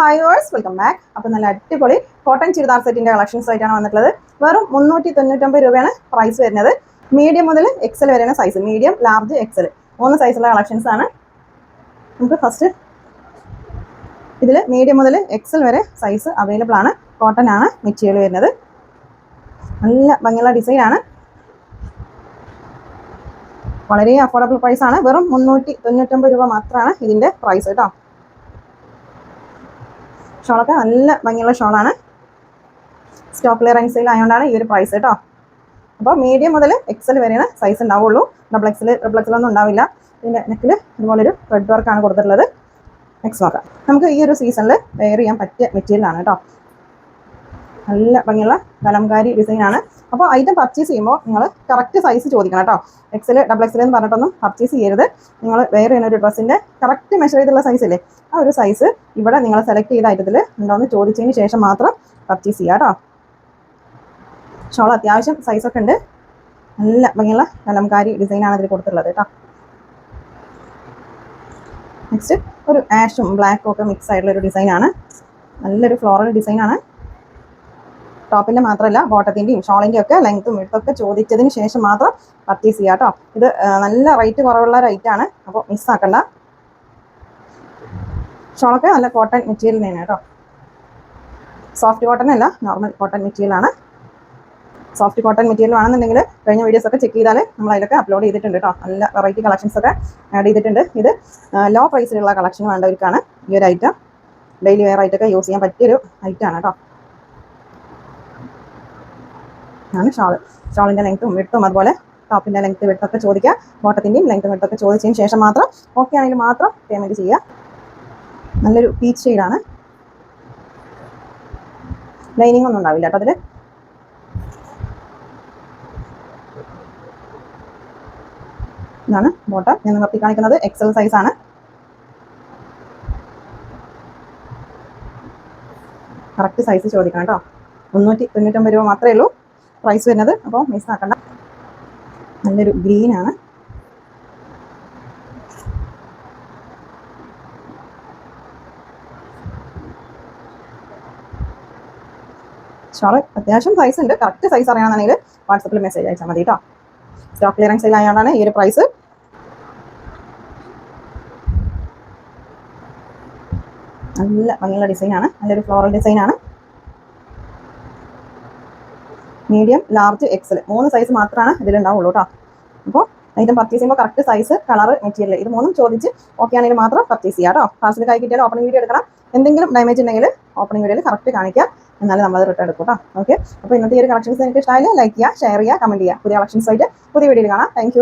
Hi verse welcome back അപ്പോൾ നല്ല അടിപൊളി കോട്ടൺ ചുരിദാർ സെറ്റിന്റെ കളക്ഷൻസ് ആയിട്ടാണ് വന്നിട്ടുള്ളത്. വെറും മുന്നൂറ്റി തൊണ്ണൂറ്റൊമ്പത് രൂപയാണ് പ്രൈസ് വരുന്നത്. മീഡിയം മുതൽ എക്സൽ വരെയാണ് സൈസ് മീഡിയം ലാർജ് എക്സൽ മൂന്ന് സൈസുള്ള കളക്ഷൻസ് ആണ്. നമുക്ക് ഫസ്റ്റ് ഇതിൽ മീഡിയം മുതൽ എക്സൽ വരെ സൈസ് അവൈലബിൾ ആണ്. കോട്ടൺ ആണ് മെറ്റീരിയൽ വരുന്നത്. നല്ല ഭംഗിയുള്ള ഡിസൈൻ ആണ്. വളരെ അഫോർഡബിൾ പ്രൈസ് ആണ്. വെറും മുന്നൂറ്റി തൊണ്ണൂറ്റൊമ്പത് രൂപ മാത്രമാണ് ഇതിന്റെ പ്രൈസ് കേട്ടോ. ഷോളൊക്കെ നല്ല ഭംഗിയുള്ള ഷോളാണ്. സ്റ്റോക്ക് ക്ലിയറൻസ് സെയിൽ ആയതുകൊണ്ടാണ് ഈ ഒരു പ്രൈസ് കേട്ടോ അപ്പോൾ മീഡിയം മുതൽ എക്സൽ വരെയാണ് സൈസ് ഉണ്ടാവുള്ളൂ. ഡബിൾ എക്സൽ എക്സൽ ഒന്നും ഉണ്ടാവില്ല. ഇതിന്റെ നെക്കിൽ ഇതുപോലൊരു റെഡ് വർക്കാണ് കൊടുത്തിട്ടുള്ളത്. നെക്സ്റ്റ് നോക്കാം. നമുക്ക് ഈ ഒരു സീസണിൽ വെയർ ചെയ്യാൻ പറ്റിയ മെറ്റീരിയലാണ് കേട്ടോ നല്ല ഭംഗിയുള്ള കലംകാരി ആണ്. അപ്പോൾ ഐറ്റം പർച്ചേസ് ചെയ്യുമ്പോൾ നിങ്ങൾ കറക്റ്റ് സൈസ് ചോദിക്കണം കേട്ടോ. എക്സൽ ഡബിൾ എക്സൽ എന്ന് പറഞ്ഞിട്ടൊന്നും പർച്ചേസ് ചെയ്യരുത്. നിങ്ങൾ വേറെ ഒരു ഡ്രസ്സിന്റെ കറക്റ്റ് മെഷർ ചെയ്തുള്ള സൈസ് ഇല്ലേ? ആ ഒരു സൈസ് ഇവിടെ നിങ്ങൾ സെലക്ട് ചെയ്ത ഐറ്റത്തിൽ ഉണ്ടോയെന്ന് ചോദിച്ചതിന് ശേഷം മാത്രം പർച്ചേസ് ചെയ്യുക കേട്ടോ. ഷോൾ അത്യാവശ്യം സൈസൊക്കെ ഉണ്ട്. നല്ല ഭംഗിയുള്ള കലംകാരി ആണ് ഇതിൽ കൊടുത്തിട്ടുള്ളത് കേട്ടോ. നെക്സ്റ്റ് ഒരു ആഷും ബ്ലാക്കും ഒക്കെ മിക്സ് ആയിട്ടുള്ള ഒരു ഡിസൈനാണ് നല്ലൊരു ഫ്ലോറൽ ഡിസൈനാണ് ടോപ്പിന്റെ മാത്രമല്ല ബോട്ടത്തിന്റെയും ഷോളിന്റെയും ഒക്കെ ലെങ്ത്തും വിടുത്തൊക്കെ ചോദിച്ചതിന് ശേഷം മാത്രം പർച്ചേസ് ചെയ്യുക കേട്ടോ ഇത് നല്ല റേറ്റ് കുറവുള്ള റേറ്റാണ് അപ്പോൾ മിസ്സാക്കണ്ട ഷോളൊക്കെ നല്ല കോട്ടൺ മെറ്റീരിയൽ തന്നെയാണ് കേട്ടോ സോഫ്റ്റ് കോട്ടൺ അല്ല നോർമൽ കോട്ടൺ മെറ്റീരിയൽ ആണ്. സോഫ്റ്റ് കോട്ടൺ മെറ്റീരിയൽ ആണെന്നുണ്ടെങ്കിൽ കഴിഞ്ഞ വീഡിയോസ് ഒക്കെ ചെക്ക് ചെയ്താൽ നമ്മൾ അതിലൊക്കെ അപ്ലോഡ് ചെയ്തിട്ടുണ്ട് കേട്ടോ നല്ല വെറൈറ്റി കളക്ഷൻസ് ഒക്കെ ആഡ് ചെയ്തിട്ടുണ്ട്. ഇത് ലോ പ്രൈസിലുള്ള കളക്ഷൻ വേണ്ടവർക്കാണ് ഈ ഒരു ഐറ്റം ഡെയിലി വെയർ ആയിട്ടൊക്കെ യൂസ് ചെയ്യാൻ പറ്റിയൊരു ഐറ്റം ആണ് കേട്ടോ ആണ് ഷാൾ ഷാളിന്റെ ലെങ്ത്തും വിട്ടും അതുപോലെ ടോപ്പിന്റെ ലെങ്ത്ത് വിട്ടൊക്കെ ചോദിക്കുക. ബോട്ടത്തിന്റെയും ലെങ്ത്തും വിട്ടൊക്കെ ചോദിച്ചതിന് ശേഷം മാത്രം ഓക്കെ ആണെങ്കിൽ മാത്രം പേയ്മെന്റ് ചെയ്യുക. നല്ലൊരു പീച്ച് ഷെയ്ഡാണ് ലൈനിങ് ഒന്നും ഉണ്ടാവില്ല കേട്ടോ അതിൽ ഇതാണ് ബോട്ടം ഞാൻ നിർത്തി കാണിക്കുന്നത് എക്സൽ സൈസ് ആണ്. കറക്റ്റ് സൈസ് ചോദിക്കണം കേട്ടോ. മുന്നൂറ്റി തൊണ്ണൂറ്റൊമ്പത് രൂപ മാത്രമേ ഉള്ളൂ. പ്രൈസ് വരുന്നത്. അപ്പോൾ മിസ് ആക്കണ്ട. നല്ലൊരു ഗ്രീൻ ആണ്. ഷോൾ അത്യാവശ്യം സൈസ് ഉണ്ട്. കറക്റ്റ് സൈസ് അറിയണമെന്നുണ്ടെങ്കിൽ വാട്സപ്പിൽ മെസ്സേജ് അയച്ചാൽ മതി കേട്ടോ സ്റ്റോക്ക് ക്ലിയറൻസ് ആയതുകൊണ്ടാണ് ഈ ഒരു പ്രൈസ് നല്ല ഭംഗിയുള്ള ഡിസൈനാണ് നല്ലൊരു ഫ്ലോറൽ ഡിസൈനാണ് മീഡിയം ലാർജ് എക്സൽ മൂന്ന് സൈസ് മാത്രമാണ് ഇതിലുണ്ടാവുള്ളൂ കേട്ടോ അപ്പോൾ ഐറ്റം പർച്ചേസ് ചെയ്യുമ്പോൾ കറക്റ്റ് സൈസ് കളർ മെറ്റീരിയൽ ഇത് മൂന്നും ചോദിച്ച് ഓക്കെ ആണെങ്കിൽ മാത്രം പർച്ചേസ് ചെയ്യാം കേട്ടോ പാർസൽ കൈ കിട്ടിയാൽ ഓപ്പണിംഗ് വീഡിയോ എടുക്കണം. എന്തെങ്കിലും ഡാമേജ് ഉണ്ടെങ്കിൽ ഓപ്പണിംഗ് വീഡിയോയിൽ കറക്റ്റ് കാണിക്കുക എന്നാലും നമ്മൾ റിട്ടേൺ എടുക്കും കേട്ടോ ഓക്കെ അപ്പോൾ ഇന്നത്തെ ഈ ഒരു കളക്ഷൻസ് എനിക്ക് ഇഷ്ടമായാലും ലൈക്ക് ചെയ്യുക ഷെയർ ചെയ്യുക കമന്റ് ചെയ്യുക പുതിയ കളക്ഷൻസ് ആയിട്ട് പുതിയ വീഡിയോയിൽ കാണാം. താങ്ക്